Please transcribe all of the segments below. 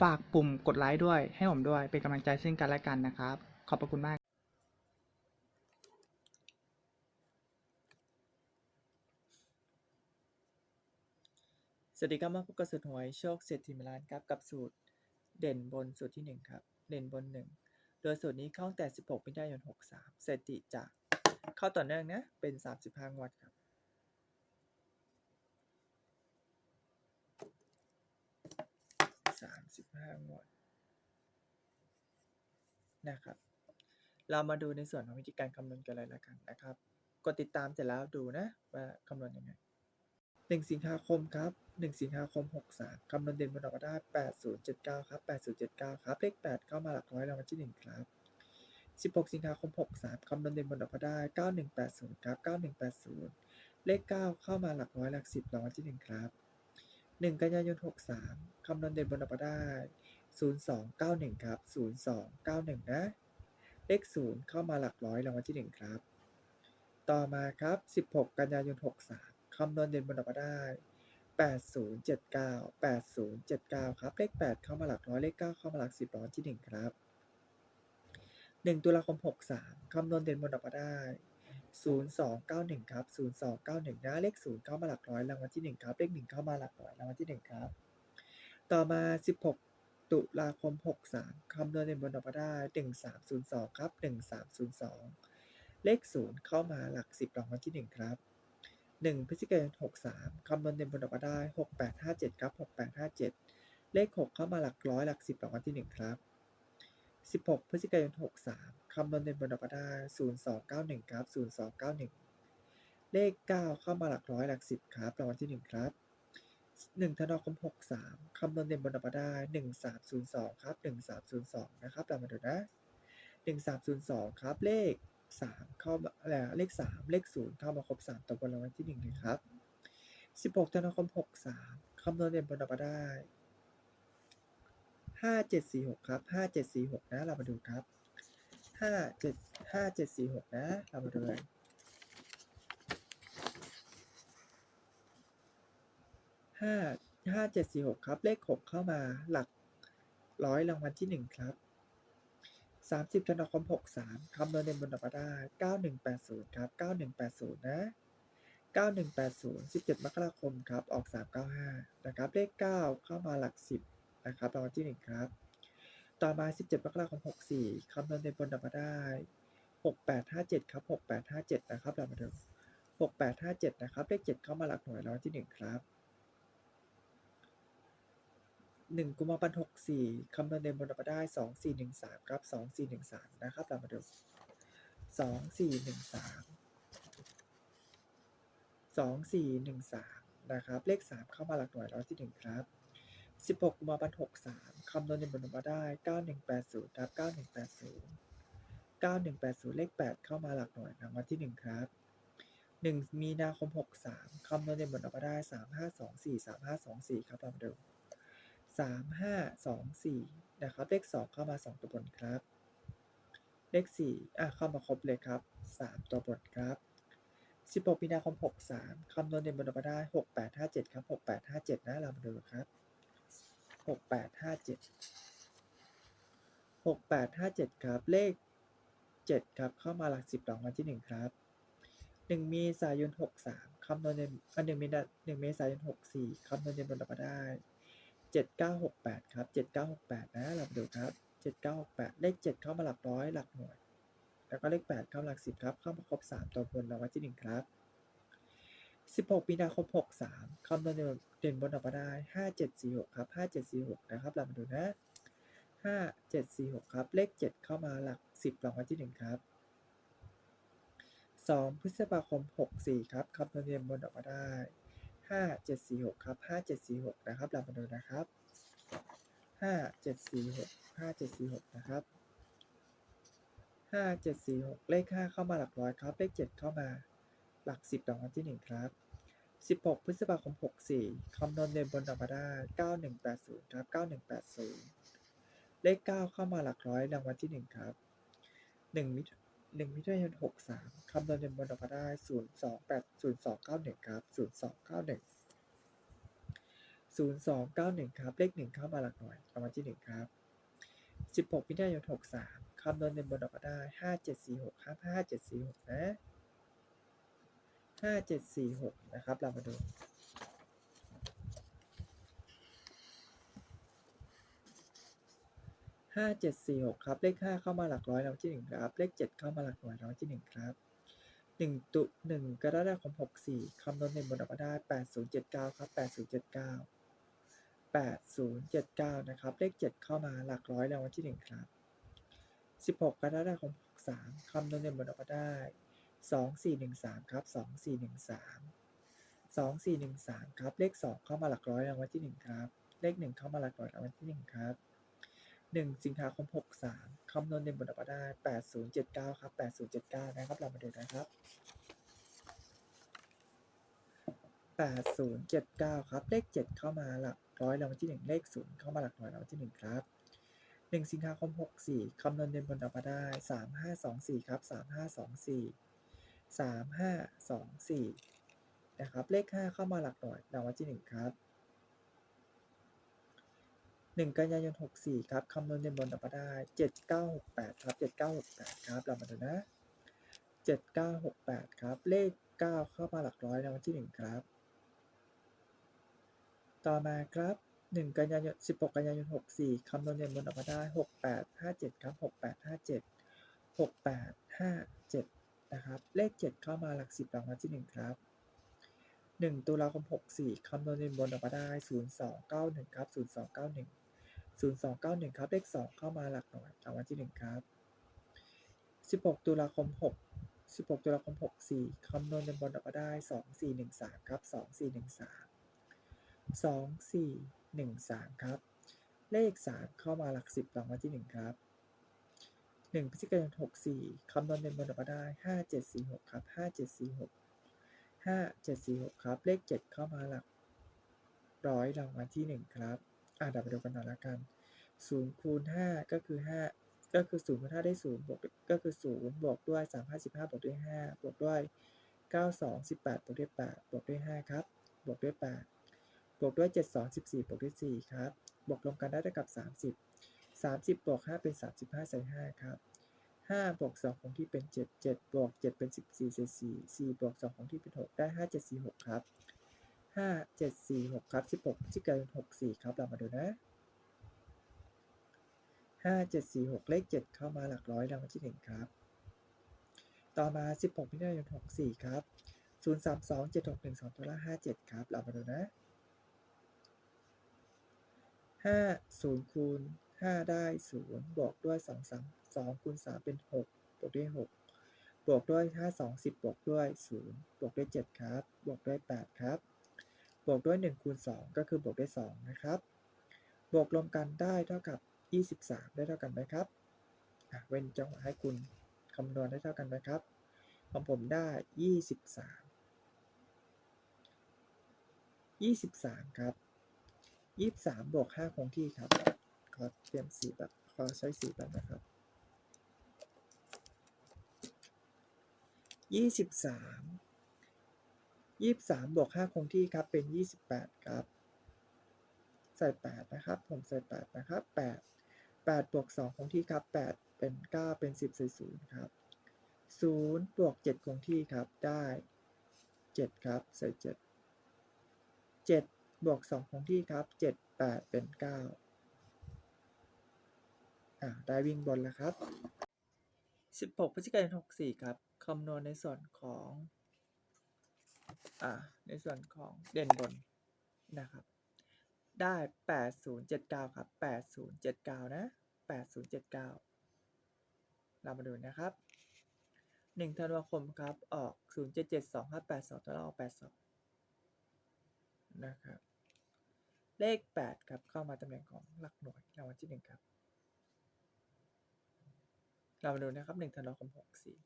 ฝากปุ่มกดไลค์ด้วย ให้ผมด้วย เป็นกำลังใจซึ่งกันและกันนะครับ ขอบพระคุณมากสวัสดีครับมาพบกับสูตรหวยโชคเศรษฐีมลานครับกับสูตรเด่นบนสูตรที่หนึ่งครับ เด่นบนหนึ่งโดยสูตรนี้เข้าตั้งแต่ 16มิถุนายน 63สถิติจากเข้าต่อเนื่องนะ เป็น 35 งวดครับ 35งวดนะครับ เรามาดูในส่วนของวิธีการคำนวณกันเลยละกันนะครับ กดติดตามเสร็จแล้วดูนะว่าคำนวณยังไงหนึ่งสิงหาคมครับหนึ่งสิงหาคมหกสามคำนวณเด่นบนออกมาได้แปดศูนย์เจ็ดเก้าครับแปดศูนย์เจ็ดเก้าครับ เลขแปดเข้ามาหลักร้อยรางวัลที่หนึ่งครับสิบหกสิงหาคมหกสามคำนวณเด่นบนออกมาได้เก้าหนึ่งแปดศูนย์ครับเก้าหนึ่งแปดศูนย์เลขเก้าเข้ามาหลักร้อยหลักสิบรางวัลที่หนึ่งครับ หนึ่งกันยายนหกสามคำนวณเด่นบนออกมาได้ศูนย์สองเก้าหนึ่งครับศูนย์สองเก้าหนึ่งนะ เลขศูนย์เข้ามาหลักร้อยรางวัลที่หนึ่งครับ ต่อมาครับ 16 กันยายน 63 คำนวณเด่นบนออกมาได้8079 8079 ครับ เลข 8 เข้ามาหลักร้อย เลข 9 เข้ามาหลัก 10รางวัลที่ 1 ครับ 1 ตุลาคม 63 คำนวณเด่นบนออกมาได้ 0291ครับ0291นะเลข0เข้ามาหลักร้อยรางวัลที่1ครับเลข1เข้ามาหลักร้อยรางวัลที่1ครับต่อมา 16 ตุลาคม 63คำนวณเด่นบนออกมาได้ 1302ครับ1302 เลข 0 เข้ามาหลัก 10รางวัลที่ 1 ครับ 1พฤศจิกายน63คำนวณเด่นบนออกมาได้ 6857ครับ6857 เลข 6 เข้ามาหลักร้อยหลัก 10รางวัลที่ 1 ครับ 16 พฤศจิกายน 63 คำนวณเด่นบนออกมาได้0291 ครับ 0291 เลข 9 เข้ามาหลักร้อยหลัก 10 ครับรางวัลที่ 1 ครับ 1ธันวาคม 63 คำนวณเด่นบนออกมาได้1302 ครับ 1302 นะครับเรามาดูนะ 1302 ครับ เลข 3 เข้ามาอะไรอะเลข 3 เลข 0 เข้ามาครบ 3ตัวบนรางวัลที่1เลยครับ 16ธันวาคม 63 คำนวณเด่นบนออกมา ได้5746ครับ5746นะ เรามาดูครับ57 5746นะ เรามาดูเลยห้าห้าเจ็ดสี่หกครับ เลขหกเข้ามาหลักร้อยรางวัลที่หนึ่งครับสามสิบธันวาคมหกสามคำนวณเด่นบนออกมาได้เก้าหนึ่งแปดศูนย์ครับเก้าหนึ่งแปดศูนย์นะเก้าหนึ่งแปดศูนย์สิบเจ็ดมกราคมครับ ออกสามเก้าห้านะครับ เลขเก้าเข้ามาหลักสิบ นะครับรางวัลที่หนึ่งครับ ต่อมาสิบเจ็ดมกราคมหกสี่คำนวณเด่นบนออกมาได้หกแปดห้าเจ็ดครับหกแปดห้าเจ็ดนะครับเรามาดูหกแปดห้าเจ็ดนะครับ เลขเจ็ดเข้ามาหลักหน่วยรางวัลที่หนึ่งครับหนึ่งกุมภาพันธ์หกสี่คำนวณเด่นบนออกมาได้สองสี่หนึ่งสามครับสองสี่หนึ่งสามนะครับเรามาดูสองสี่หนึ่งสามสองสี่หนึ่งสามนะครับ เลขสามเข้ามาหลักหน่วยแล้วที่หนึ่งครับ สิบหกกุมภาพันธ์หกสามคำนวณเด่นบนออกมาได้เก้าหนึ่งแปดศูนย์ครับเก้าหนึ่งแปดศูนย์เก้าหนึ่งแปดศูนย์เลขแปดเข้ามาหลักหน่วยรางวัลที่หนึ่งครับหนึ่งมีนาคมหกสามคำนวณเด่นบนออกมาได้สามห้าสองสี่สามห้าสองสี่ครับเรามาดูสามห้าสองสี่นะครับ เลขสองเข้ามาสองตัวบนครับ เลขสี่อะเข้ามาครบเลยครับสามตัวบนครับสิบหกมีนาคมหกสามคำนวณเด่นบนออกมาได้หกแปดห้าเจ็ดครับหกแปดห้าเจ็ดนะเรามาดูครับ หกแปดห้าเจ็ดหกแปดห้าเจ็ดครับเลขเจ็ดครับเข้ามาหลักสิบรางวัลที่หนึ่งครับหนึ่งมีสายนหกสามคำนวณเด่นอันหนึ่งมีหนึ่งเมษายนหกสี่คำนวณเด่นบนออกมาได้เจ็ดเก้าหกแปดครับเจ็ดเก้าหกแปดนะเรามาดูครับเจ็ดเก้าหกแปดเลขเจ็ดเข้ามาหลักร้อยหลักหน่วย แล้วก็เลขแปดเข้าหลักสิบครับ เข้ามาครบสามตัวบนรางวัลที่หนึ่งครับ สิบหกมีนาคมหกสามคำนวณเด่นบนออกมาได้ห้าเจ็ดสี่หกครับห้าเจ็ดสี่หกนะครับ เรามาดูนะห้าเจ็ดสี่หกครับ เลขเจ็ดเข้ามาหลักสิบรางวัลที่หนึ่งครับสองพฤษภาคมหกสี่ครับคำนวณเด่นบนออกมาได้ห้าเจ็ดสี่หกครับห้าเจ็ดสี่หกนะครับ เรามาดูนะครับห้าเจ็ดสี่หกห้าเจ็ดสี่หกนะครับห้าเจ็ดสี่หกเลขห้าเข้ามาหลักร้อยครับ เลขเจ็ดเข้ามา หลักสิบรางวัลที่หนึ่งครับสิบหกพฤษภาคมหกสี่คำนวณเด่นบนออกมาได้เก้าหนึ่งแปดศูนย์ครับเก้าหนึ่งแปดศูนย์เลขเก้าเข้ามาหลักร้อยรางวัลที่หนึ่งครับหนึ่งมิถุหนึ่งมิถุนายนหกสามคำนวณเด่นบนออกมด้ศูนย์สองแปดศูนย์สองเก้าหนึ่งครับศูนย์สองเก้าหนึ่งครับ เลขหนึ่งเข้ามาหลักหน่วยรางวัลที่หนึ่งครับสิบหกมิถุนายนหกสามคำนวณเด่นบนออกมาได้ห้าเจ็ดสี่หกครับห้าเจ็ดสี่หกนะ ห้าเจ็ดสี่หกนะครับ เรามาดูห้าเจ็ดสี่หกครับ เลขห้าเข้ามาหลักร้อยรางวัลที่หนึ่งครับ เลขเจ็ดเข้ามาหลักหน่วยรางวัลที่หนึ่งครับหนึ่งตุหนึ่งกรกฎาคมหกสี่คำนวณเด่นบนออกมาได้แปดศูนย์เจ็ดเก้าครับแปดศูนย์เจ็ดเก้าแปดศูนย์เจ็ดเก้านะครับ เลขเจ็ดเข้ามาหลักร้อยรางวัลที่หนึ่งครับสิบหกกรกฎาคมหกสามคำนวณเด่นบนออกมาได้ สองสี่หนึ่งสามครับสองสี่หนึ่งสามสองสี่หนึ่งสามครับ เลขสองเข้ามาหลักร้อยรางวัลที่หนึ่งครับ เลขหนึ่งเข้ามาหลักร้อยรางวัลที่หนึ่งครับหนึ่งสิงหาคมหกสามคำนวณเด่นบนออกมาได้แปดศูนย์เจ็ดเก้าครับแปดศูนย์เจ็ดเก้านะครับ เรามาดูนะครับแปดศูนย์เจ็ดเก้าครับ เลขเจ็ดเข้ามาหลักร้อยรางวัลที่หนึ่งเลขศูนย์เข้ามาหลักร้อยรางวัลที่หนึ่งครับหนึ่งสิงหาคมหกสี่คำนวณเด่นบนออกมาได้สามห้าสองสี่ครับสามห้าสองสี่ สามห้าสองสี่นะครับ เลขห้าเข้ามาหลักหน่วยรางวัลที่หนึ่งครับหนึ่งกันยายนหกสี่ครับคำนวณเด่นบนออกมาได้เจ็ดเก้าหกแปดครับเจ็ดเก้าหกแปดครับเรามาดูนะเจ็ดเก้าหกแปดครับ เลขเก้าเข้ามาหลักร้อยในวันที่หนึ่งครับ ต่อมาครับหนึ่งกันยายนสิบหกกันยายนหกสี่คำนวณเด่นบนออกมาได้หกแปดห้าเจ็ดครับหกแปดห้าเจ็ดหกแปดห้าเจ็ด นะครับ เลขเจ็ดเข้ามาหลักสิบรางวัลที่หนึ่งครับหนึ่งตุลาคมหกสี่คำนวณเด่นบนออกมาได้ศูนย์สองเก้าหนึ่งครับศูนย์สองเก้าหนึ่งศูนย์สองเก้าหนึ่งครับ เลขสองเข้ามาหลักหน่วยรางวัลที่หนึ่งครับสิบหกตุลาคมหกสิบหกตุลาคมหกสี่คำนวณเงินบอออกมาได้สองสี่หนึ่งสามครับสองสี่หนึ่งสามสองสี่หนึ่งสามครับ เลขสามเข้ามาหลักสิบรางวัลที่หนึ่งครับ หนึ่งพฤศจิกายนหกสี่คำนวณเงินบอลกมาได้ห้าเจ็ดสี่หกครับห้าเจ็ดสี่หกห้าเจ็ดสี่หกครับ เลขเจ็ดเข้ามาหลักร้อยรางวัลที่หนึ่งครับ อ่าเดี๋ยวมาดูกันหน่อยละกันศูนย์คูณห้าก็คือห้าก็คือศูนย์คูณห้าได้ศูนย์บวกก็คือศูนย์บวกด้วยสามห้าสิบห้าบวกด้วยห้าบวกด้วยเก้าสองสิบแปดบวกด้วยแปดบวกด้วยห้าครับ บวกด้วยแปดบวกด้วยเจ็ดสองสิบสี่บวกด้วยสี่ครับ บวกรวมกันได้เท่ากับสามสิบ สามสิบบวกห้าเป็นสามสิบห้าใส่ห้าครับห้าบวกสองของที่เป็นเจ็ดเจ็ดบวกเจ็ดเป็นสิบสี่ใส่สี่สี่บวกสองของที่เป็นหกได้ห้าเจ็ดสี่หกครับห้าเจ็ดสี่หกครับสิบหกพฤศจิกายนหกสี่ครับ เรามาดูนะห้าเจ็ดสี่หกเลขเจ็ดเข้ามาหลักร้อยรางวัลที่หนึ่งครับ ต่อมาสิบหกมิถุนายนหกสี่ครับศูนย์สามสองเจ็ดหกหนึ่งสองตัวละห้าเจ็ดครับ เรามาดูนะห้าศูนย์คูณ ห้าได้ศูนย์บวกด้วยสองสามสองคูณสามเป็นหกบวกด้วยหกบวกด้วยห้าสองสิบบวกด้วยศูนย์บวกด้วยเจ็ดครับ บวกด้วยแปดครับ บวกด้วย1คูณ2ก็คือบวกด้วย2นะครับ บวกรวมกันได้เท่ากับ23ได้เท่ากันไหมครับเว้นจังหวะให้คุณคำนวณได้เท่ากันไหมครับ ของผมได้23 23ครับ23บวก5คงที่ครับ ขอเตรียมสีแบบขอใช้สีแบบนะครับ23ยี่สิบสามบวกห้าคงที่ครับเป็นยี่สิบแปดครับ ใส่แปดนะครับ ผมใส่แปดนะครับแปดแปดบวกสองคงที่ครับแปดเป็นเก้าเป็นสิบใส่ศูนย์ครับศูนย์บวกเจ็ดคงที่ครับได้เจ็ดครับใส่เจ็ดเจ็ดบวกสองคงที่ครับเจ็ดแปดเป็นเก้า อ่าได้วิ่งบนแล้วครับสิบหกพฤศจิกายนหกสี่ครับคำนวณในส่วนของอ่าในส่วนของเด่นบนนะครับ ได้แปดศูนย์เจ็ดเก้าครับแปดศูนย์เจ็ดเก้านะแปดศูนย์เจ็ดเก้าเรามาดูนะครับหนึ่งธันวาคมครับ ออกศูนย์เจ็ดเจ็ดสองห้าแปดสองตัวเราออกแปดสองนะครับ เลขแปดครับ เข้ามาตำแหน่งของหลักหน่วยรางวัลที่หนึ่งครับ เรามาดูนะครับหนึ่งธันวาคมหกสี่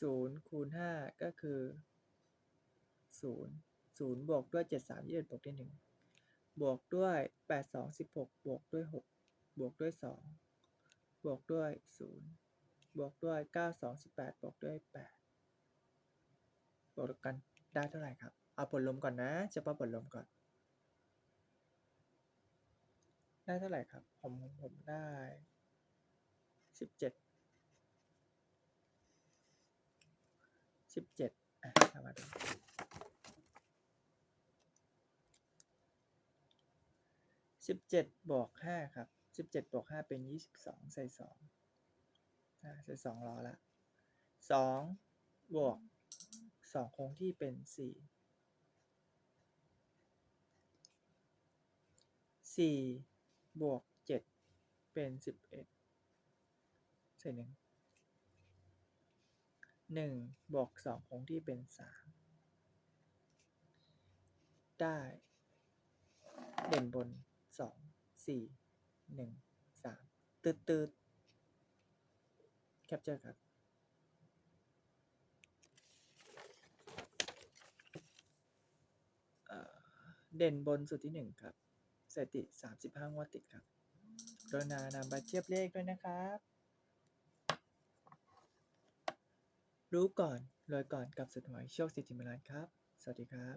ศูนย์คูณห้าก็คือศูนย์ศูนย์บวกด้วยเจ็ดสามยี่สิบบวกด้วยหนึ่งบวกด้วยแปดสองสิบหกบวกด้วยหกบวกด้วยสองบวกด้วยศูนย์บวกด้วยเก้าสองสิบแปดบวกด้วยแปดบวกกันได้เท่าไหร่ครับ เอาผลลมก่อนนะเฉพาะผลลมก่อน ได้เท่าไหร่ครับ ผมผมได้ สิบเจ็ดสิบเจ็ดอะเอามาดูสิบเจ็ดบวกห้าครับสิบเจ็ดบวกห้าเป็นยี่สิบสองใส่สองใส่สองรอละสองบวกสองคงที่เป็นสี่สี่บวกเจ็ดเป็นสิบเอ็ด ใส่หนึ่งหนึ่งบวกสองคงที่เป็นสามได้ เด่นบนสองสี่หนึ่งสามตืดตืดแคปเจอร์ครับเด่นบนสุดที่หนึ่งครับสถิติสามสิบห้างวดติดครับกรุณานำมาเทียบเลขด้วยนะครับ รู้ก่อนรวยก่อนกับสุดหวยโชคสิทธิมรานครับ สวัสดีครับ